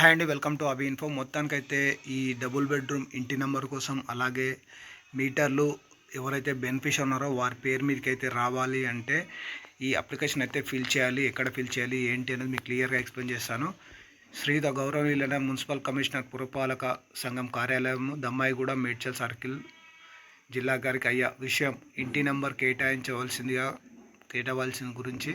Hi అండి welcome to Abhi info మొత్తానికైతే ఈ డబుల్ బెడ్రూమ్ ఇంటి నెంబర్ కోసం అలాగే మీటర్లు ఎవరైతే బెనిఫిషియర్ ఉన్నారో వారి పేరు మీదకైతే రావాలి అంటే ఈ అప్లికేషన్ అయితే ఫిల్ చేయాలి ఎక్కడ ఫిల్ చేయాలి ఏంటి అనేది మీకు క్లియర్గా ఎక్స్ప్లెయిన్ చేస్తాను. శ్రీధ గౌరవనీయులైన మున్సిపల్ కమిషనర్ పురపాలక సంఘం కార్యాలయం దమ్మాయిగూడ మేడ్చల్ సర్కిల్ జిల్లా గారికి అయ్యా విషయం ఇంటి నెంబర్ కేటాయించవలసిందిగా కేటావలసిన గురించి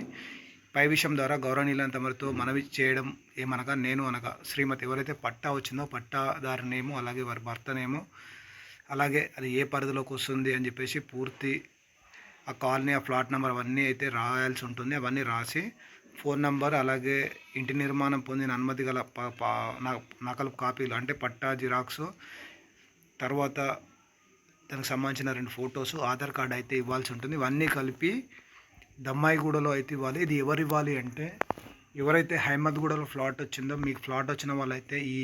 పై విషయం ద్వారా గౌరవనీయులైన తమరితో మనవి చేయడం ఏమనగా నేను అనగా శ్రీమతి ఎవరైతే పట్టా వచ్చిందో పట్టాదారునేమో అలాగే వారి భర్తనేమో అలాగే అది ఏ పరిధిలోకి వస్తుంది అని చెప్పేసి పూర్తి ఆ కాలనీ ఆ ఫ్లాట్ నెంబర్ అవన్నీ అయితే రాయాల్సి ఉంటుంది. అవన్నీ రాసి ఫోన్ నంబర్ అలాగే ఇంటి నిర్మాణం పొందిన అనుమతి గల ప- న- నకలు కాపీలు అంటే పట్టా జిరాక్స్ తర్వాత దానికి సంబంధించిన రెండు ఫొటోస్ ఆధార్ కార్డు అయితే ఇవ్వాల్సి ఉంటుంది. ఇవన్నీ కలిపి దమ్మాయిగూడలో అయితే ఇవ్వాలి. ఇది ఎవరు ఇవ్వాలి అంటే ఎవరైతే హైమద్గూడలో ఫ్లాట్ వచ్చిందో మీకు ఫ్లాట్ వచ్చిన వాళ్ళైతే ఈ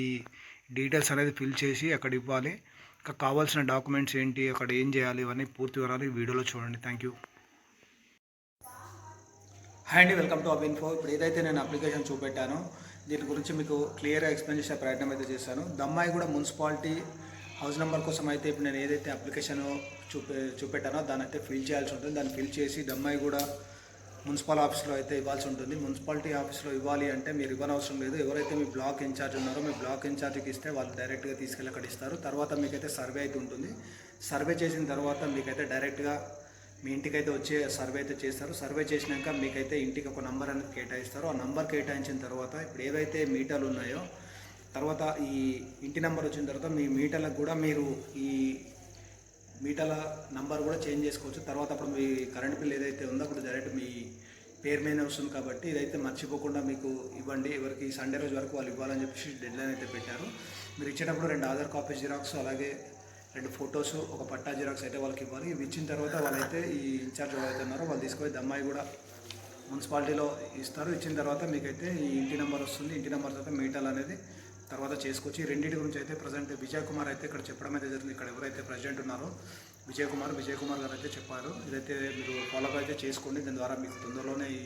డీటెయిల్స్ అనేది ఫిల్ చేసి అక్కడ ఇవ్వాలి. ఇంకా కావాల్సిన డాక్యుమెంట్స్ ఏంటి అక్కడ ఏం చేయాలి ఇవన్నీ పూర్తి వివరాలు ఈ వీడియోలో చూడండి. Thank you. హాయ్ అండి వెల్కమ్ టు అబ్ ఇన్ఫో. ఇప్పుడు ఏదైతే నేను అప్లికేషన్ చూపెట్టానో దీని గురించి మీకు క్లియర్గా ఎక్స్ప్లెయిన్ చేసే ప్రయత్నం అయితే చేశాను. దమ్మాయి కూడా మున్సిపాలిటీ హౌస్ నెంబర్ కోసం అయితే ఇప్పుడు నేను ఏదైతే అప్లికేషన్ చూపే చూపెట్టానో దాని అయితే ఫిల్ చేయాల్సి ఉంటుంది. దాన్ని ఫిల్ చేసి దమ్మాయి కూడా మున్సిపల్ ఆఫీస్లో అయితే ఇవ్వాల్సి ఉంటుంది. మున్సిపాలిటీ ఆఫీస్లో ఇవ్వాలి అంటే మీరు ఇవ్వనవసరం లేదు. ఎవరైతే మీ బ్లాక్ ఇన్ఛార్జ్ ఉన్నారో మీ బ్లాక్ ఇన్ఛార్జ్కి ఇస్తే వాళ్ళు డైరెక్ట్గా తీసుకెళ్ళి అక్కడ ఇస్తారు. తర్వాత మీకైతే సర్వే అయితే ఉంటుంది. సర్వే చేసిన తర్వాత మీకైతే డైరెక్ట్గా మీ ఇంటికి అయితే వచ్చే సర్వే అయితే చేస్తారు. సర్వే చేసినాక మీకైతే ఇంటికి ఒక నంబర్ అనేది కేటాయిస్తారు. ఆ నంబర్ కేటాయించిన తర్వాత ఇప్పుడు ఏవైతే మీటర్లు ఉన్నాయో తర్వాత ఈ ఇంటి నెంబర్ వచ్చిన తర్వాత మీ మీటర్లకు కూడా మీరు ఈ మీటర్ల నంబర్ కూడా చేంజ్ చేసుకోవచ్చు. తర్వాత అప్పుడు మీ కరెంట్ బిల్ ఏదైతే ఉందో అప్పుడు డైరెక్ట్ మీ పేరు మీద వస్తుంది కాబట్టి ఇదైతే మర్చిపోకుండా మీకు ఇవ్వండి. ఎవరికి సండే రోజు వరకు వాళ్ళు ఇవ్వాలని చెప్పేసి డెడ్ లైన్ అయితే పెట్టారు. మీరు ఇచ్చేటప్పుడు రెండు ఆధార్ కాపీ జిరాక్స్ అలాగే రెండు ఫొటోస్ ఒక పట్టా జిరాక్స్ అయితే వాళ్ళకి ఇవ్వాలి. ఇవి ఇచ్చిన తర్వాత వాళ్ళైతే ఈ ఇన్ఛార్జ్ ఎవరైతే ఉన్నారో. వాళ్ళు తీసుకొని దమ్మాయి కూడా మున్సిపాలిటీలో ఇస్తారు. ఇచ్చిన తర్వాత మీకైతే ఈ ఇంటి నెంబర్ వస్తుంది. ఇంటి నెంబర్ తర్వాత మీటర్లు అనేది తర్వాత చేసుకోవచ్చు రెండింటి గురించి అయితే ప్రజెంట్ విజయ్ కుమార్ అయితే ఇక్కడ చెప్పడం అయితే జరిగింది. ఇక్కడ ఎవరైతే ప్రెసిడెంట్ ఉన్నారో విజయ్ కుమార్ విజయ్ కుమార్ గారు అయితే చెప్పారు. ఇదైతే మీరు ఫాలో అయితే చేసుకోండి. దాని ద్వారా మీకు తొందరలోనే ఈ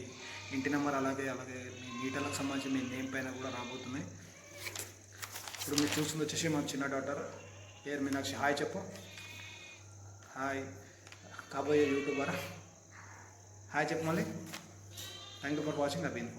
ఇంటి నెంబర్ అలాగే అలాగే మీ మీటర్లకు సంబంధించి మీ నేమ్ పైన కూడా రాబోతున్నాయి. ఇప్పుడు మీరు చూస్తుంది వచ్చేసి మా చిన్న డాటర్ ఏర్ మీనాక్షి. హాయ్ చెప్పు. హాయ్ కాబోయే యూట్యూబర్ హాయ్ చెప్పు మళ్ళీ. Thank you for watching Abhin